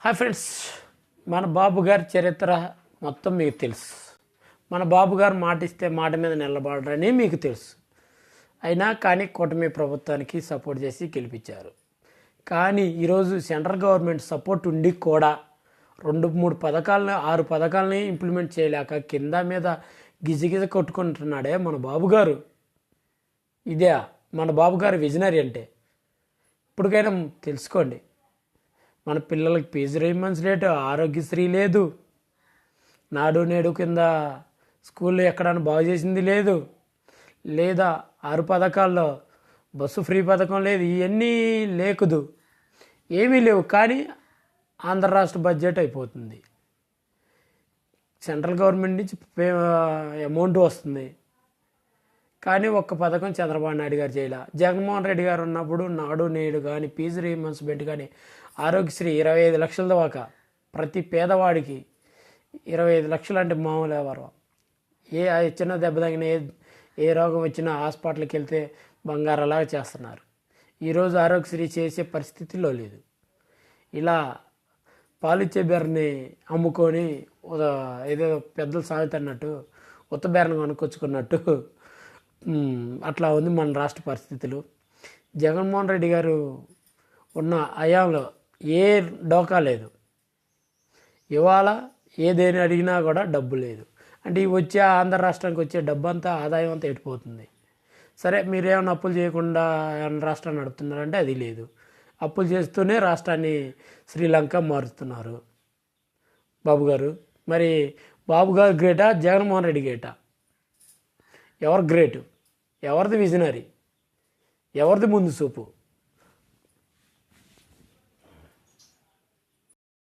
Hi friends మన బాబు గారి చరిత్ర మొత్తం మీకు తెలుసు. మన బాబు గారు మాట ఇస్తే మాట మీద నిలబడరని మీకు తెలుసు. అయినా కానీ కూటమి ప్రభుత్వానికి సపోర్ట్ చేసి గెలిపించారు. కానీ ఈరోజు సెంట్రల్ గవర్నమెంట్ సపోర్ట్ ఉండి కూడా రెండు మూడు పథకాలని ఆరు పథకాలని ఇంప్లిమెంట్ చేయలేక కింద మీద గిజగిజ కొట్టుకుంటున్నాడే మన బాబు గారు. ఇదే మన బాబు గారు విజనరీ అంటే. ఇప్పటికైనా తెలుసుకోండి. మన పిల్లలకి ఫీజు రీమెంట్స్ లేటు ఆరోగ్యశ్రీ లేదు. నాడు నేడు కింద స్కూల్లో ఎక్కడైనా బాగు చేసింది లేదు. లేదా ఆరు పథకాల్లో బస్సు ఫ్రీ పథకం లేదు ఇవన్నీ లేకుదు. ఏమీ లేవు కానీ ఆంధ్ర రాష్ట్ర బడ్జెట్ అయిపోతుంది. సెంట్రల్ గవర్నమెంట్ నుంచి పే అమౌంట్ వస్తుంది. కానీ ఒక్క పథకం చంద్రబాబు నాయుడు గారు చేయలే. జగన్మోహన్ రెడ్డి గారు ఉన్నప్పుడు నాడు నేడు కానీ ఫీజు రీఎంబర్స్మెంట్ కానీ ఆరోగ్యశ్రీ ఇరవై ఐదు లక్షల దాకా ప్రతి పేదవాడికి ఇరవై ఐదు లక్షలు అంటే మామూలు ఎవరు ఏ చిన్న దెబ్బ తగిన ఏ ఏ రోగం వచ్చినా హాస్పిటల్కి వెళ్తే బంగారలాగా చేస్తున్నారు. ఈరోజు ఆరోగ్యశ్రీ చేసే పరిస్థితిలో లేదు. ఇలా పాలిచ్చే బెర్రని అమ్ముకొని ఏదో పెద్దలు సాగుతున్నట్టు ఉత్త బెర్రను కొనుక్కొచ్చుకున్నట్టు అట్లా ఉంది మన రాష్ట్ర పరిస్థితులు. జగన్మోహన్ రెడ్డి గారు ఉన్న హయాంలో ఏ డోకా లేదు. ఇవాళ ఏదేని అడిగినా కూడా డబ్బు లేదు. అంటే ఈ వచ్చే ఆంధ్ర రాష్ట్రానికి వచ్చే డబ్బు అంతా ఆదాయం అంతా ఎట్టిపోతుంది సరే మీరేమైనా అప్పులు చేయకుండా ఏమైనా రాష్ట్రాన్ని నడుపుతున్నారంటే అది లేదు. అప్పులు చేస్తూనే రాష్ట్రాన్ని శ్రీలంక మారుస్తున్నారు. బాబు గారు మరి బాబు గారు గ్రేటా జగన్మోహన్ రెడ్డి గ్రేటా? ఎవరు గ్రేట్? ఎవరిది విజనరీ? ఎవరిది ముందు చూపు